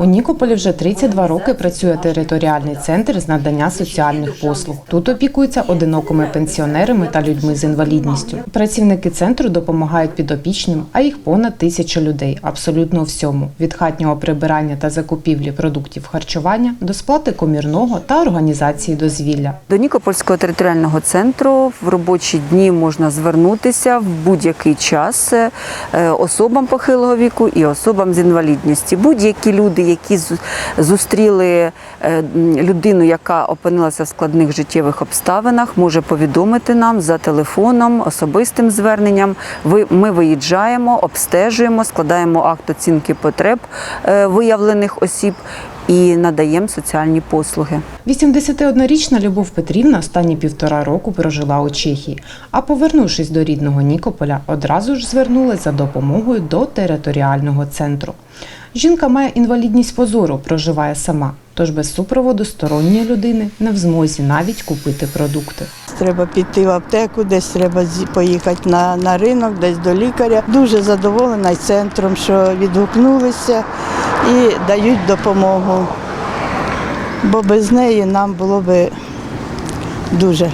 У Нікополі вже 32 роки працює територіальний центр з надання соціальних послуг. Тут опікуються одинокими пенсіонерами та людьми з інвалідністю. Працівники центру допомагають підопічним, а їх понад тисяча людей абсолютно у всьому: від хатнього прибирання та закупівлі продуктів харчування до сплати комірного та організації дозвілля. До Нікопольського територіального центру в робочі дні можна звернутися в будь-який час е, особам похилого віку і особам з інвалідністю. Будь-які люди, які зустріли е, людину, яка опинилася в складних життєвих обставинах, може повідомити нам за телефоном, особистим зверненням. Ми виїжджаємо, обстежуємо, складаємо акт оцінки потреб е, виявлених осіб і надаємо соціальні послуги. 81-річна Любов Петрівна останні півтора року прожила у Чехії, а повернувшись до рідного Нікополя, одразу ж звернулась за допомогою до територіального центру. Жінка має інвалідність позору, проживає сама, тож без супроводу сторонньої людини не в змозі навіть купити продукти. Треба піти в аптеку, десь треба поїхати на, на ринок, десь до лікаря. Дуже задоволена й центром, що відгукнулися і дають допомогу. Бо без неї нам було б дуже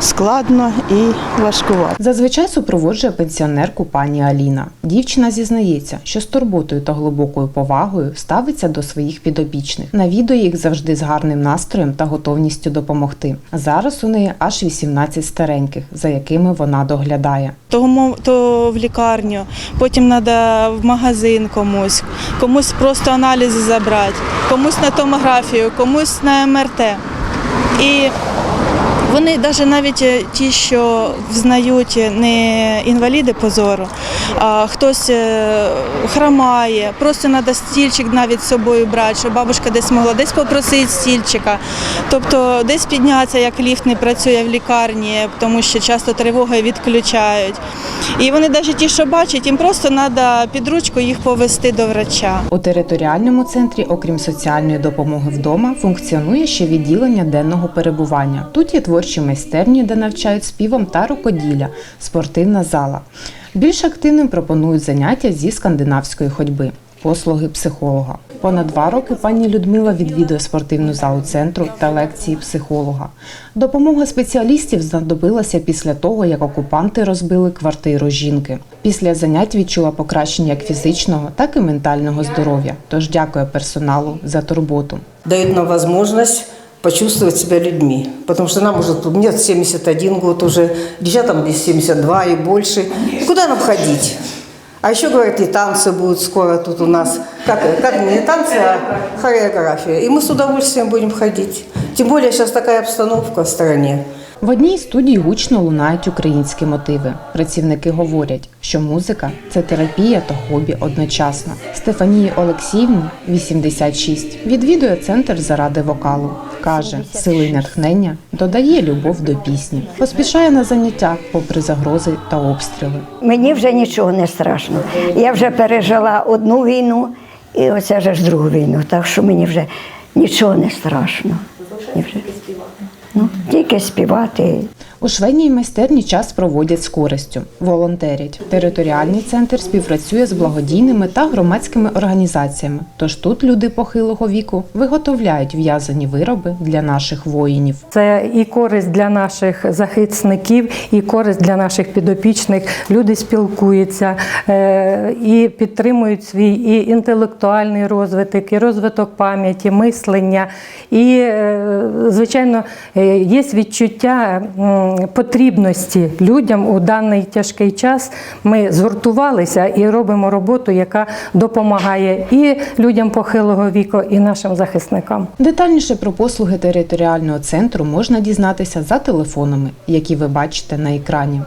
складно і важкувато. Зазвичай супроводжує пенсіонерку пані Аліна. Дівчина зізнається, що з турботою та глибокою повагою ставиться до своїх підопічних. Навідує їх завжди з гарним настроєм та готовністю допомогти. Зараз у неї аж 18 стареньких, за якими вона доглядає. то, мо- то в лікарню, потім треба в магазин комусь, комусь просто аналізи забрати, комусь на томографію, комусь на МРТ. І вони навіть навіть е, ті, що взнають не інваліди позору, а хтось е, хромає, просто треба стільчик навіть з собою брати, щоб бабушка десь могла десь попросити стільчика. Тобто десь піднятися, як ліфт не працює в лікарні, тому що часто тривоги відключають. І вони навіть ті, що бачать, їм просто треба під ручку їх повести до врача. У територіальному центрі, окрім соціальної допомоги вдома, функціонує ще відділення денного перебування. Тут є творчі майстерні, де навчають співам та рукоділля, спортивна зала. Більш активним пропонують заняття зі скандинавської ходьби. Послуги психолога. Понад два роки пані Людмила відвідує спортивну залу центру та лекції психолога. Допомога спеціалістів знадобилася після того, як окупанти розбили квартиру жінки. Після занять відчула покращення як фізичного, так і ментального здоров'я. Тож дякує персоналу за турботу. дает нам возможность почувствовать себя людьми. Потому что нам уже, тут мне 71 год уже, девчатам здесь 72 и больше. Куда нам ходить? А еще, говорят, и танцы будут скоро тут у нас. Как, как не танцы, а хореография. И мы с удовольствием будем ходить. Тем более сейчас такая обстановка в стране. В одній студії гучно лунають українські мотиви. Працівники говорять, що музика це терапія та хобі одночасно. Стефанії Олексіївні 86, відвідує центр заради вокалу. Каже, сили натхнення додає любов до пісні. Поспішає на заняття, попри загрози та обстріли. Мені вже нічого не страшно. Я вже пережила одну війну і оце вже ж другу війну. Так що мені вже нічого не страшно. Мені вже... Ну, тільки співати. У швейній майстерні час проводять з користю, волонтерять. Територіальний центр співпрацює з благодійними та громадськими організаціями. Тож тут люди похилого віку виготовляють в'язані вироби для наших воїнів. Це і користь для наших захисників, і користь для наших підопічних. Люди спілкуються е, і підтримують свій і інтелектуальний розвиток, і розвиток пам'яті, мислення. І, е, звичайно, е, є відчуття потрібності людям у даний тяжкий час. Ми згуртувалися і робимо роботу, яка допомагає і людям похилого віку, і нашим захисникам. Детальніше про послуги територіального центру можна дізнатися за телефонами, які ви бачите на екрані.